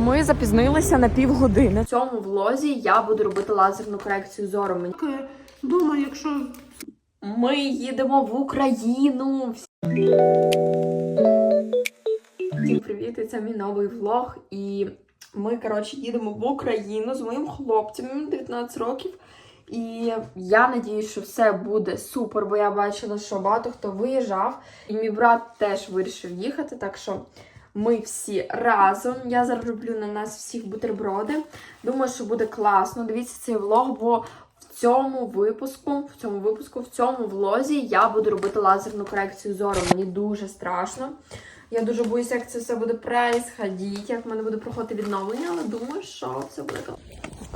Ми запізнилися на півгодини. В цьому влозі я буду робити лазерну корекцію зору. Мені- Думаю, якщо Ми їдемо в Україну. Всім привіт! Це мій новий влог. І ми, коротше, їдемо в Україну з моїм хлопцем, 19 років. І я надіюсь, що все буде супер, бо я бачила, що багато хто виїжджав, і мій брат теж вирішив їхати. Так що ми всі разом. Я зараз роблю на нас всіх бутерброди. Думаю, що буде класно. Дивіться цей влог, бо в цьому випуску, в цьому випуску, в цьому влозі я буду робити лазерну корекцію зору. Мені дуже страшно. Я дуже боюся, як це все буде происходити, як в мене буде проходити відновлення, але думаю, що все буде класно.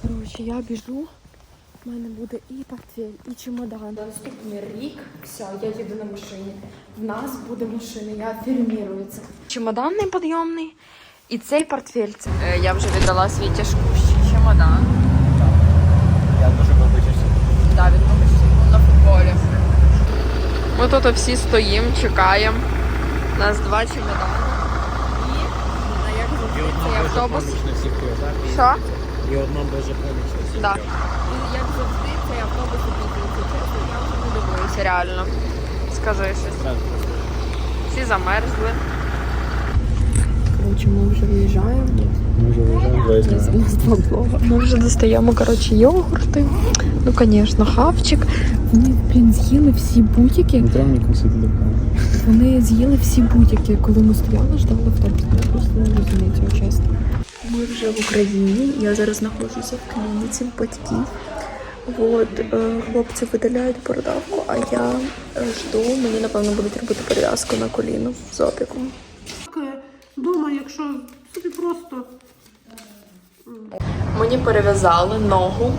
Коротше, я біжу. У мене буде і портфель, і чемодан. На наступний рік все, я їду на машині. В нас буде машина, я фірмірую це. Чемодан неподйомний. І цей портфель. Це... Е, Я вже віддала свій тяжкущий чемодан. Я дуже вибачився. Да, він був на футболі. Ми тут всі стоїмо, чекаємо. У нас два чемодани. І як завжди цей дуже автобус. Що? І одна дуже помічна. І як завжди цей автобус опікується. Чесно, я вже не дивуюся, реально. Скажи щось. Всі замерзли. Коротше, ми вже виїжджаємо. Ми вже виїжджаємо. Ми достаємо, коротше, йогурти. Ну, звісно, хавчик. Вони, блін, з'їли всі бутики. До Вони з'їли всі будь-які, коли ми стояли, ждали автобус. Я просто не розумію цього чесно. Ми вже в Україні. Я зараз знаходжуся в клініці батьків. От, е, хлопці видаляють бородавку, а я е, жду, мені напевно будуть робити перев'язку на коліно з опіком. думаю, якщо собі просто Мені перев'язали ногу.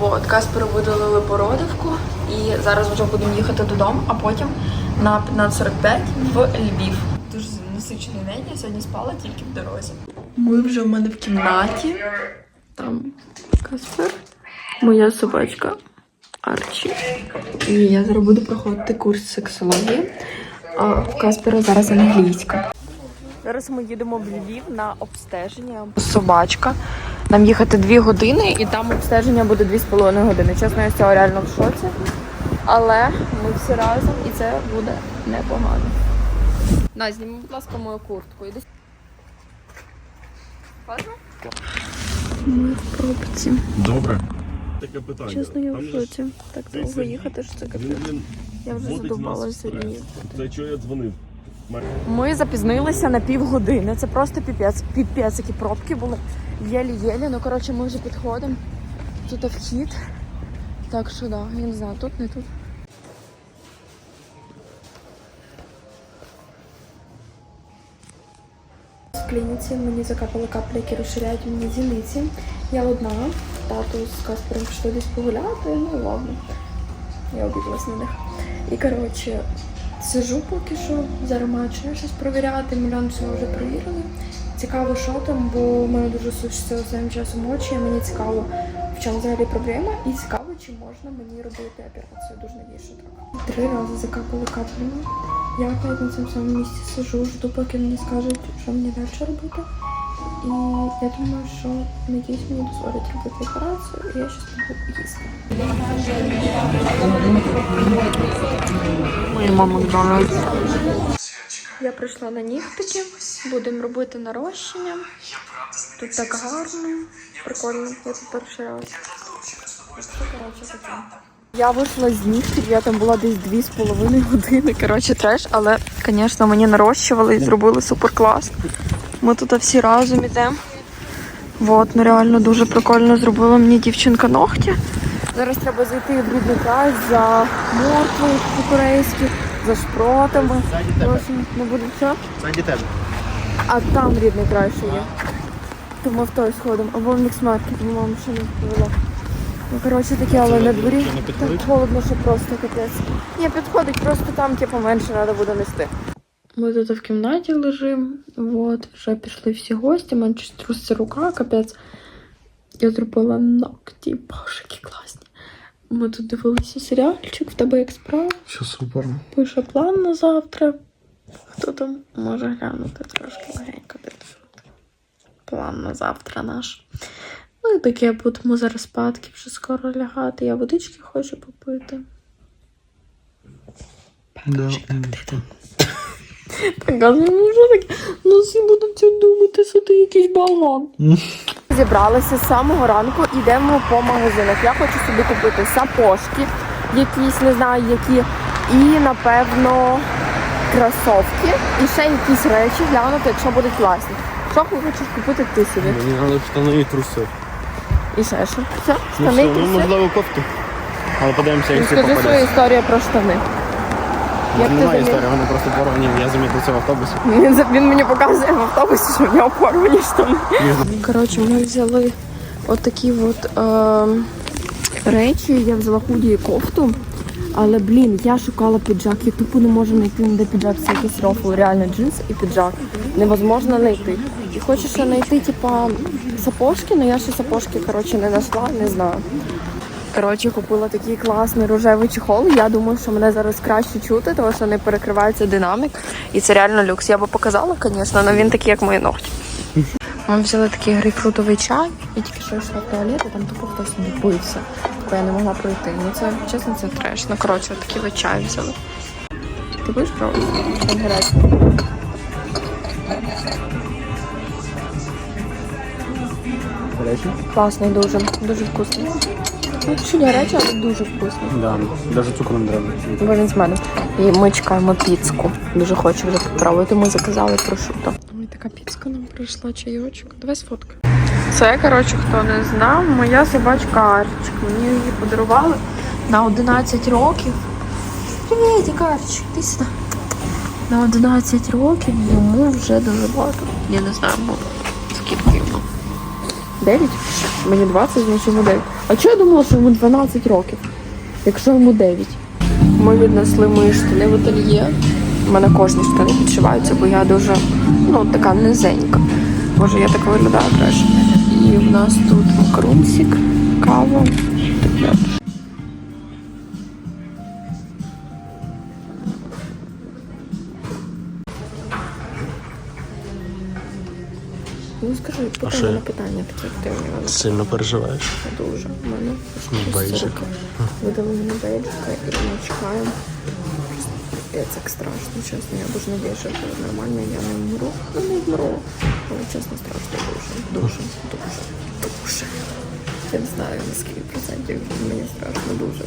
От, Касперу видалили бородавку і зараз вже будемо їхати додому, а потім на 15.45 в Львів. Дуже насичений день, я сьогодні спала тільки в дорозі. Ми вже в мене в кімнаті. Там Каспер, моя собачка Арчі. І я зараз буду проходити курс сексології. А в Каспера зараз англійська. Зараз ми їдемо в Львів на обстеження. Собачка. Нам їхати дві години, і там обстеження буде дві з половиною години. Чесно, я з цього реально в шоці. Але ми всі разом і це буде непогано. На, зніми, будь ласка, мою куртку. Ми в пробці. Добре. Таке питання. Чесно, я в шоці. Так довго їхати, що це капець. Я вже стрес. Це чого я дзвонив. Ми запізнилися на півгодини. Це просто піпець. Піпець, які пробки були. Єлі-єлі. Ну, коротше, ми вже підходимо. Тут вхід. Так що да, я не знаю, тут, не тут. Клініці мені закапали каплі, які розширяють мені зіниці. Я одна, тату з Каспером пішли десь погуляти, ну ладно. Я обідлась на них. І коротше, сижу поки що, зараз маю ще щось провіряти, мільйон всього вже провірили. Цікаво, що там, бо в мене дуже сушиться останнім часом очі, і мені цікаво, в чому взагалі проблема, і цікаво, чи можна мені робити операцію. Дуже надіюсь, що так. Три рази закапали каплями. Я опять на цьому самому місці сижу, жду, поки мені скажуть, що мені далі робити. І я думаю, що надіюсь, мені дозволять робити операцію, і я щось буду їсти. Моя мама Макдональдс. Я прийшла на нігтики, будемо робити нарощення. Тут так гарно, прикольно, я тут перший раз. Коротше, таке. Я вийшла з нігтів, я там була десь дві з половиною години. Коротше, треш, але, звісно, мені нарощували і зробили супер клас. Ми тут всі разом ідемо. Вот, ну реально дуже прикольно зробила мені дівчинка ногті. Зараз треба зайти в рідний край за морквою по-корейськи, за шпротами. Не буде що? Зайді тебе. А там рідний край ще є. Тому в той сходом. Або в міксмаркет, мама ще не повела. Ну, коротше, таке, але на дворі так холодно, що просто капець. Ні, підходить, просто там, типу, менше треба буде нести. Ми тут в кімнаті лежимо, от, вже пішли всі гості, мене щось труситься рука, капець. Я зробила ногті, боже, які класні. Ми тут дивилися серіальчик, в тебе як справа. Все супер. Пише план на завтра. Хто там може глянути трошки легенько. план на завтра наш. Ну і таке будемо зараз спадки вже скоро лягати. Я водички хочу попити. Показуй, ну що таке? Ну всі будуть думати, що ти якийсь балон. Зібралися з самого ранку, йдемо по магазинах. Я хочу собі купити сапожки, якісь, не знаю які, і напевно кросовки, і ще якісь речі глянути, якщо будуть класні. Що хочеш купити ти собі? Мені треба штани і труси. І ще що? Все, Ну штани все, ну труси. можливо кофту. Але подивимося, як всі Розкажи свою історію про штани. Як ти Немає замі- історії, вони просто порвані, я замітив це в автобусі. Він, за- він мені показує в автобусі, що в нього порвані штани. Коротше, ми взяли отакі от е, речі. Я взяла худі і кофту. Але блін, я шукала піджак, я тупо не можу знайти ніде піджак, це якийсь рофл, реально джинс і піджак. Невозможно знайти. І хочу ще знайти, типа, сапожки, але я ще сапожки, коротше, не знайшла, не знаю. Коротше, купила такий класний рожевий чехол. Я думаю, що мене зараз краще чути, тому що не перекривається динамік. І це реально люкс. Я би показала, звісно, але він такий, як мої ногті. Ми взяли такий грейпфрутовий чай. Я тільки що йшла в туалет, і там тупо хтось бився. Тобто я не могла пройти. Ну це чесно, це треш. Ну коротше, такий от чай взяли. Ти будеш пробувати? Речі? Класний дуже, дуже вкусний. Ну, чуть гарячий, але дуже вкусний. Да, навіть цукру не треба. Бо він з мене. І ми чекаємо піцку. Дуже хочу вже попробувати. Ми заказали прошуто. Ой, така піцка нам прийшла чайочок. Давай сфоткай. Це, коротше, хто не знав, моя собачка Арчик. Мені її подарували на 11 років. Привіт, Арчик, ти сюди. На 11 років йому вже дуже багато. Я не знаю, йому. 9? Мені 20, значить йому 9. А чого я думала, що йому 12 років? Якщо йому 9. Ми віднесли мої штани в ательє. У мене кожні штани підшиваються, бо я дуже ну, така низенька. Боже, я так виглядаю краще. І в нас тут макарунсик, кава. Так Ну скажи, що? мене питання таке, ти Сильно переживаєш? дуже. У мене бейджик. Видали мені бейджика і ми чекаємо. Це так страшно, чесно. Я дуже надіюся, що буде нормально, я не вмру. Ну, не вмру. Але чесно, страшно дуже. Дуже, дуже, дуже. Я не знаю, на скільки процентів мені страшно дуже.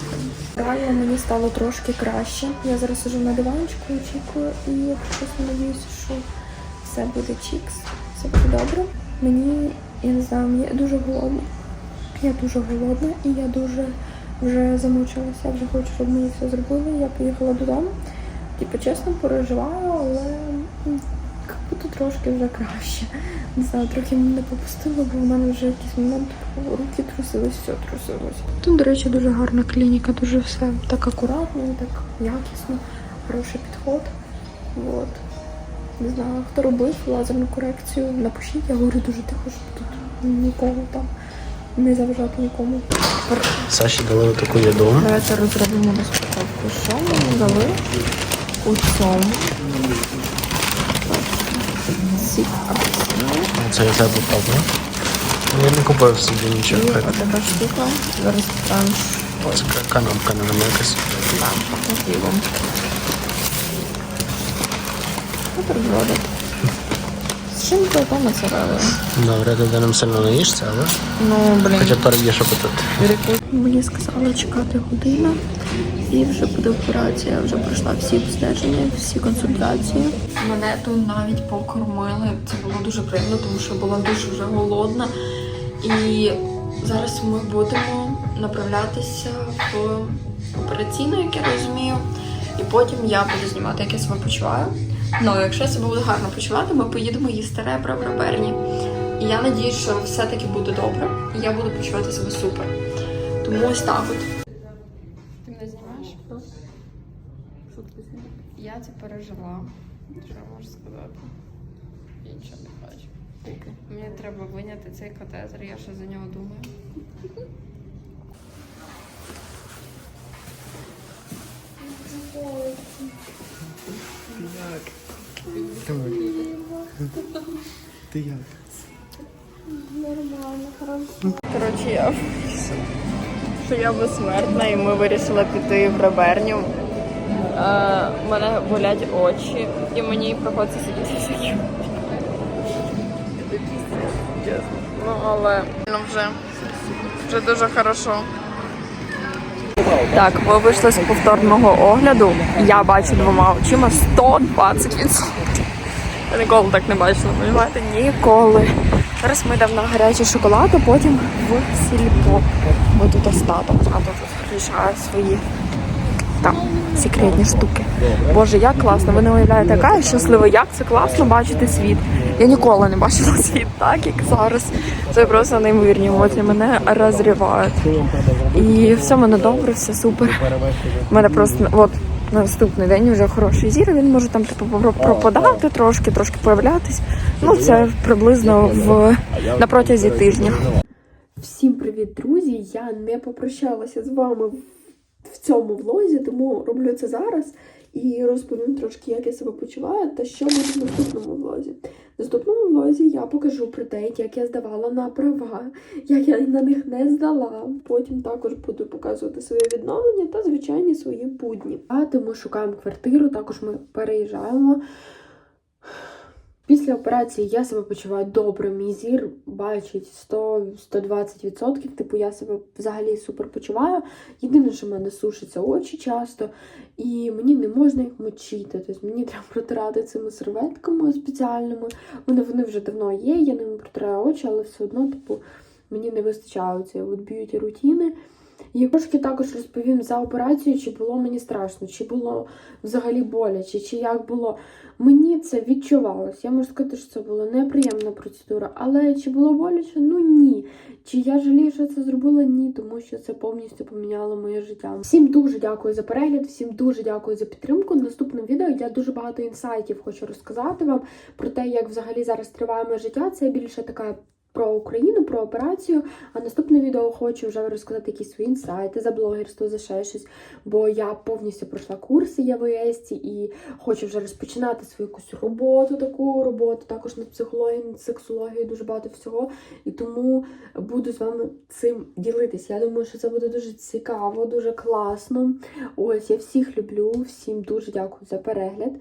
Реально мені стало трошки краще. Я зараз сижу на диванчику, очікую, і якщо чесно надіюся, що все буде чікс, все буде добре. Мені, я не знаю, мені дуже голодно. Я дуже голодна і я дуже вже замучилася. Вже хочу, щоб мені все зробили. Я поїхала додому. Типу, чесно переживаю, але як будто трошки вже краще. Не знаю, трохи мене попустило, бо в мене вже якийсь момент руки трусились, все трусилось. Тут, до речі, дуже гарна клініка, дуже все так акуратно, так якісно, хороший підход. От. Не знаю, хто робив лазерну корекцію, напишіть, я говорю дуже тихо, щоб тут нікого там не заважати нікому. Саші дали таку їду. Давайте розробимо розпаковку. Що мені дали у цьому? Сік апельсиновий. Це я тебе попробую. Я не купив собі нічого. І отака штука. Зараз там Ось канапка, наверное, якась. да, з От. З чим то там моцарелою? Добре, ти нам сильно наїшся, але Ну, блін. хоча б переб'єш апетит. Мені сказали чекати годину і вже буде операція. Я вже пройшла всі обстеження, всі консультації. Мене тут навіть покормили. Це було дуже приємно, тому що була дуже вже голодна. І зараз ми будемо направлятися в операційну, як я розумію. І потім я буду знімати, як я себе почуваю. Ну, якщо я себе буду гарно почувати, ми поїдемо їсти ребра в реберні. І я надію, що все-таки буде добре, і я буду почувати себе супер. Тому ось так от. Ти мене знімаєш? Я це пережила. Що я можу сказати? Я нічого не бачу. Мені треба виняти цей катетер, я ще за нього думаю. Ти як? Нормально, хорошо. Коротше, я що я безсмертна, і ми вирішили піти в реберню. Е, У мене болять очі, і мені приходиться сидіти всякі. Ну, але ну, вже, вже дуже хорошо. Так, ми вийшли з повторного огляду. Я бачу двома очима 120%. Я ніколи так не бачила, розумієте? Ніколи. Зараз ми йдемо на гарячий шоколад, а потім в сільпо. Бо тут остаток, а тут рішає свої там секретні штуки. Боже, як класно! Ви не уявляєте, яка я щаслива, як це класно бачити світ. Я ніколи не бачила світ так, як зараз. Це просто неймовірні емоції. Мене розривають. І все мене добре, все супер. У мене просто от на наступний день вже хороший зір. Він може там типу пропадати трошки, трошки появлятись. Ну це приблизно в на протязі тижня. Всім привіт, друзі! Я не попрощалася з вами в- в цьому влозі, тому роблю це зараз і розповім трошки, як я себе почуваю та що буде в наступному влозі. Наступному влозі я покажу про те, як я здавала на права, як я на них не здала. Потім також буду показувати своє відновлення та звичайні свої будні. А тому шукаємо квартиру, також ми переїжджаємо. Після операції я себе почуваю добре. Мій зір бачить 100-120%. Типу я себе взагалі супер почуваю. Єдине, що в мене сушаться очі часто, і мені не можна їх мочити. Тобто мені треба протирати цими серветками спеціальними. Вони вони вже давно є. Я ними протираю очі, але все одно, типу, мені не вистачає цієї б'юті рутини. І трошки також розповім за операцію, чи було мені страшно, чи було взагалі боляче, чи як було. Мені це відчувалось. Я можу сказати, що це була неприємна процедура, але чи було боляче? Ну ні. Чи я жалію, що це зробила? Ні, тому що це повністю поміняло моє життя. Всім дуже дякую за перегляд, всім дуже дякую за підтримку. В наступному відео я дуже багато інсайтів хочу розказати вам про те, як взагалі зараз триває моє життя. Це більше така. Про Україну, про операцію. А наступне відео хочу вже розказати якісь свої інсайти за блогерство, за ще щось. Бо я повністю пройшла курси ЄВС і хочу вже розпочинати свою якусь роботу, таку роботу, також над психологією, над сексологією, дуже багато всього. І тому буду з вами цим ділитися. Я думаю, що це буде дуже цікаво, дуже класно. Ось я всіх люблю, всім дуже дякую за перегляд.